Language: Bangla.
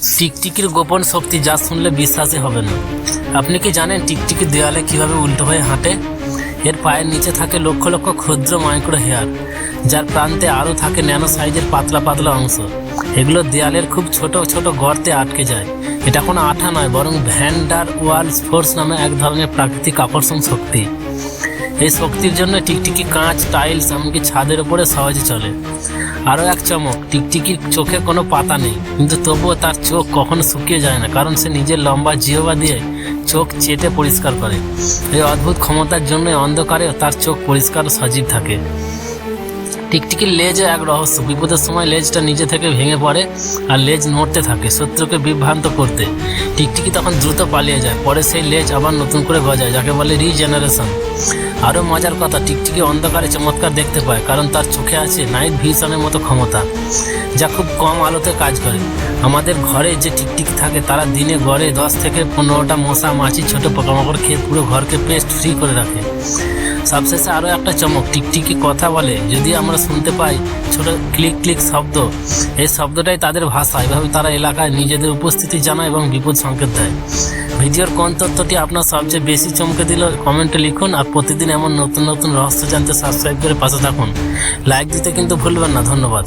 টিকটিকির গোপন শক্তি যা শুনলে বিশ্বাসই হবে না। আপনি কি জানেন টিকটিকি দেওয়ালে কীভাবে উল্টো হয়ে হাঁটে? এর পায়ের নিচে থাকে লক্ষ লক্ষ ক্ষুদ্র মাইক্রো হেয়ার, যার প্রান্তে আরও থাকে ন্যানো সাইজের পাতলা পাতলা অংশ। এগুলো দেয়ালের খুব ছোট ছোট গর্তে আটকে যায়। এটা কোনো আঠা নয়, বরং ভ্যান্ডার ওয়ালস ফোর্স নামে এক ধরনের প্রাকৃতিক আকর্ষণ শক্তি। এই শক্তির জন্য টিকটিকি কাঁচ, টাইলস, এমনকি ছাদের উপরে সহজে চলে। আরও এক চমক, টিকটিকির চোখে কোনো পাতা নেই, কিন্তু তবুও তার চোখ কখনো শুকিয়ে যায় না, কারণ সে নিজের লম্বা জিহবা দিয়ে চোখ চেটে পরিষ্কার করে। এই অদ্ভুত ক্ষমতার জন্য অন্ধকারেও তার চোখ পরিষ্কার সজীব থাকে। টিকটিকির লেজে এক রহস্য। বিপদের সময় লেজটা নিজে থেকে ভেঙে পড়ে আর লেজ নড়তে থাকে শত্রুকে বিভ্রান্ত করতে। টিকটিকি তখন দ্রুত পালিয়ে যায়, পরে সেই লেজ আবার নতুন করে গজায়, যাকে বলে রিজেনারেশন। আরও মজার কথা, টিকটিকি অন্ধকারে চমৎকার দেখতে পায়, কারণ তার চোখে আছে নাইট ভিশনের মতো ক্ষমতা, যা খুব কম আলোতে কাজ করে। আমাদের ঘরে যে টিকটিকি থাকে, তারা দিনে গড়ে দশ থেকে পনেরোটা মশা, মাছি, ছোটো পোকামাকড় খেয়ে পুরো ঘরকে পেস্ট ফ্রি করে রাখে। সবশেষে আরও একটা চমক। টিকটিকি কথা বলে, যদি আমরা শুনতে পাই ছোট ক্লিক ক্লিক শব্দ, এই শব্দটাই তাদের ভাষা। এভাবে তারা এলাকায় নিজেদের উপস্থিতি জানায় এবং বিপদ সংকেত দেয়। ভিডিওর কোন তথ্যটি আপনার সবচেয়ে বেশি চমকে দিল, কমেন্টে লিখুন আর প্রতিদিন এমন নতুন নতুন রহস্য জানতে সাবস্ক্রাইব করে পাশে থাকুন। লাইক দিতে কিন্তু ভুলবেন না, ধন্যবাদ।